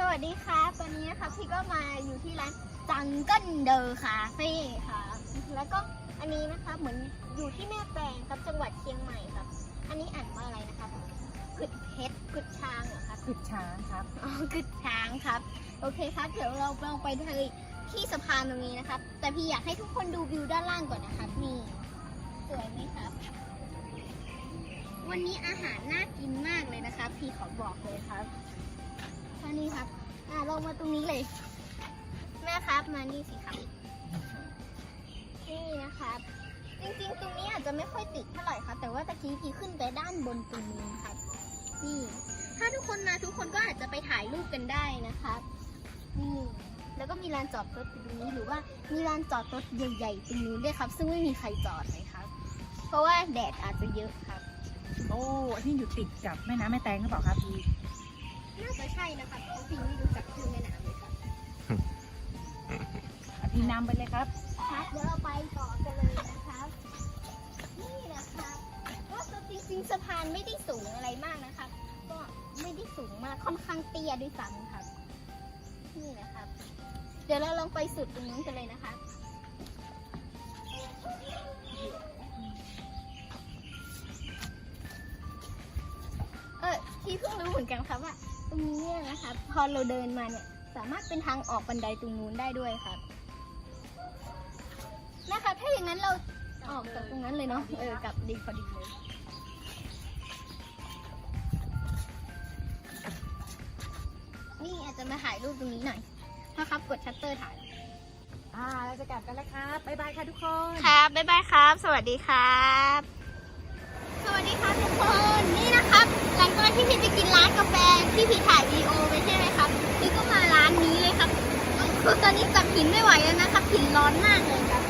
สวัสดีครับวันนี้นะคะพี่ก็มาอยู่ที่ร้านจังเกิลเดอร์คาเฟ่ค่ะ แล้วก็อันนี้นะคะเหมือนอยู่ที่แม่แปลงครับจังหวัดเชียงใหม่ครับ อันนี้อ่านว่าอะไรนะครับกึดเพชรกึดช้างเหรอครับขุดช้างครับอ๋อกึดช้างครับ โอเคครับเดี๋ยวเราลองไปทะเลที่สะพานตรงนี้นะครับ แต่พี่อยากให้ทุกคนดูวิวด้านล่างก่อนนะครับนี่สวยไหมครับ วันนี้อาหารน่ากินมากเลยนะครับพี่ขอบอกเลยครับ ท่านี้ครับ อ่าลงมาตรงนี้เลย แม่ครับมานี่สิครับ นี่นะครับ จริงๆ ตรงนี้อาจจะไม่ค่อยติดเท่าไหร่ครับแต่ว่าตะกี้พี่ขึ้นไปด้านบนตรงนี้ครับ นี่ ถ้าทุกคนมาทุกคนก็อาจจะไปถ่ายรูปกันได้นะครับนี่แล้วก็มีลานจอดรถตรงนี้หรือว่ามีลานจอดรถใหญ่ๆตรงนู้นด้วยครับ ซึ่งไม่มีใครจอดเลยครับ เพราะว่าแดดอาจจะเยอะครับ โอ้อันนี้อยู่ติดกับแม่น้ำแม่แตงหรือเปล่าครับพี่ น่าจะใช่นะครับเพราะพี่ไม่รู้จักชื่อแม่น้ำเลยครับอะพี่นำไปเลยครับ ครับเดี๋ยวเราไปต่อกันเลยนะครับ นี่นะครับก็จริงๆสะพานไม่ได้สูงอะไรมากนะครับก็ไม่ได้สูงมากค่อนข้างเตี้ยด้วยซ้ำครับ นี่นะครับ เดี๋ยวเราลองไปสุดตรงนู้นกันเลยนะคะเออที่เพิ่งรู้เหมือนกันครับว่า รงนี้เนี่ยนะครับพอเราเดินมาเนี่ยสามารถเป็นทางออกบันไดตรงนู้นได้ด้วยครับนะคะถ้าอย่างนั้นเราออกจากตรงนั้นเลยเนาะเออกลับดีพอดีเลยนี่อาจจะมาถ่ายรูปตรงนี้หน่อยนะครับกดชัตเตอร์ถ่ายอ่าเราจะกลับกันแล้วครับบ๊ายบายค่ะทุกคนครับบ๊ายบายครับ สวัสดีครับ สวัสดีครับทุกคนนี่นะครับ หลังจากที่พี่ไปกินร้านกาแฟ ที่พี่ถ่ายวีดีโอไปใช่ไหมครับพี่ก็มาร้านนี้เลยครับคือตอนนี้จับหินไม่ไหวแล้วนะครับหินร้อนมากเลยครับ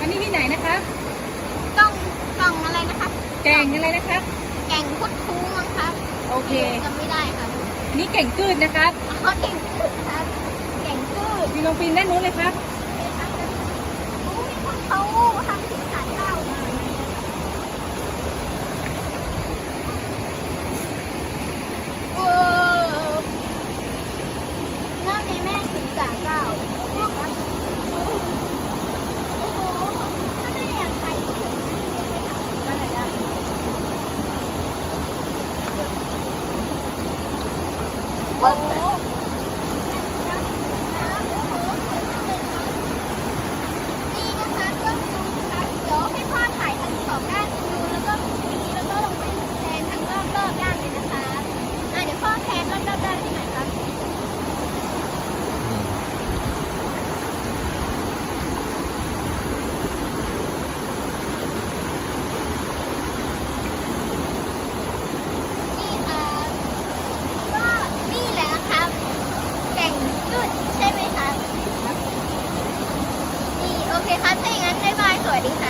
อันนี้ที่ไหนนะครับต้องต้องอะไรนะครับแก่งอะไรนะครับแก่งพุทธคูมั้งครับโอเคจำไม่ได้ครับอันนี้เก่งกืดนะครับอ๋อเก่งกืดครับเก่งกืดพี่ลงปีนด้านนู้นเลยครับ โอ้มีคนเขาทำถึงสารเก้าโอ้น่าในแม่ถึงสารเก้าโอ้โหถ้าได้อยากไปก็ถึงได้ได้ โอ้โหนี่นะคะก็ดูนะคะเดี๋ยวให้พ่อถ่ายทั้งสองด้านดูแล้วก็ทีนี้แล้วก็ลงไปแทนทั้งรอบรอบด้านเลยนะคะอะเดี๋ยวพ่อแทนรอบรอบด้านที่ไหนครับนี่ค่ะก็นี่แหละนะครับ แก่งจุดใช่ไหมคะนี่โอเคครับถ้าอย่างนั้นบ๊ายบายส วัสดีค่ะ